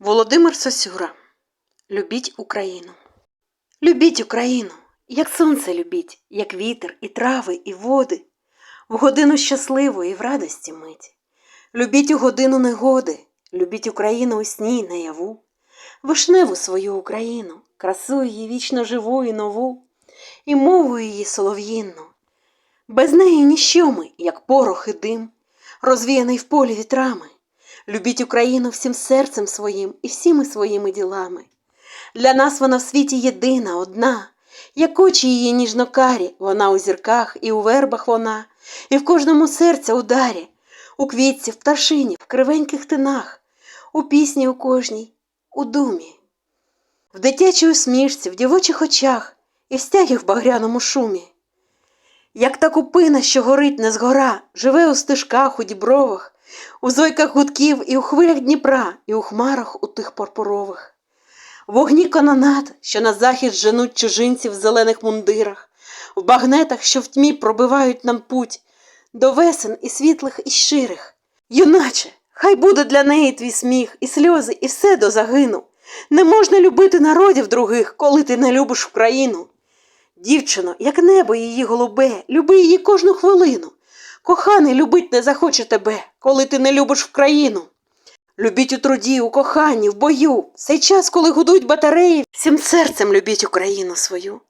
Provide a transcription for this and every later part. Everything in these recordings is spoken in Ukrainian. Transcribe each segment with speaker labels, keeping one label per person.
Speaker 1: Володимир Сосюра. Любіть Україну. Любіть Україну, як сонце любіть, як вітер, і трави, і води, в годину щасливої, в радості мить. Любіть у годину негоди, любіть Україну у сні й наяву, вишневу свою Україну, красу її вічно живу і нову, і мову її солов'їнну. Без неї ніщо ми, як порох і дим, розвіяний в полі вітрами. Любіть Україну всім серцем своїм і всіми своїми ділами. Для нас вона в світі єдина, одна, як очі її ніжнокарі, вона у зірках і у вербах вона, і в кожному серця ударі, у квітці, в пташині, в кривеньких тинах, у пісні у кожній, у думі, в дитячій усмішці, в дівочих очах і в стягі в багряному шумі. Як та купина, що горить не згора, живе у стежках, у дібровах, у зойках гудків і у хвилях Дніпра, і у хмарах у тих порпорових. Вогні канонат, що на захід женуть чужинців в зелених мундирах, в багнетах, що в тьмі пробивають нам путь, до весен і світлих, і щирих. Юначе, хай буде для неї твій сміх, і сльози, і все до загину. Не можна любити народів других, коли ти не любиш Україну. Дівчино, як небо її голубе, люби її кожну хвилину. Коханий любить не захоче тебе, коли ти не любиш Україну. Любіть у труді, у коханні, в бою, цей час, коли гудуть батареї, всім серцем любіть Україну свою.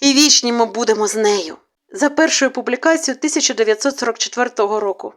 Speaker 1: І вічні ми будемо з нею. За першою публікацією 1944 року.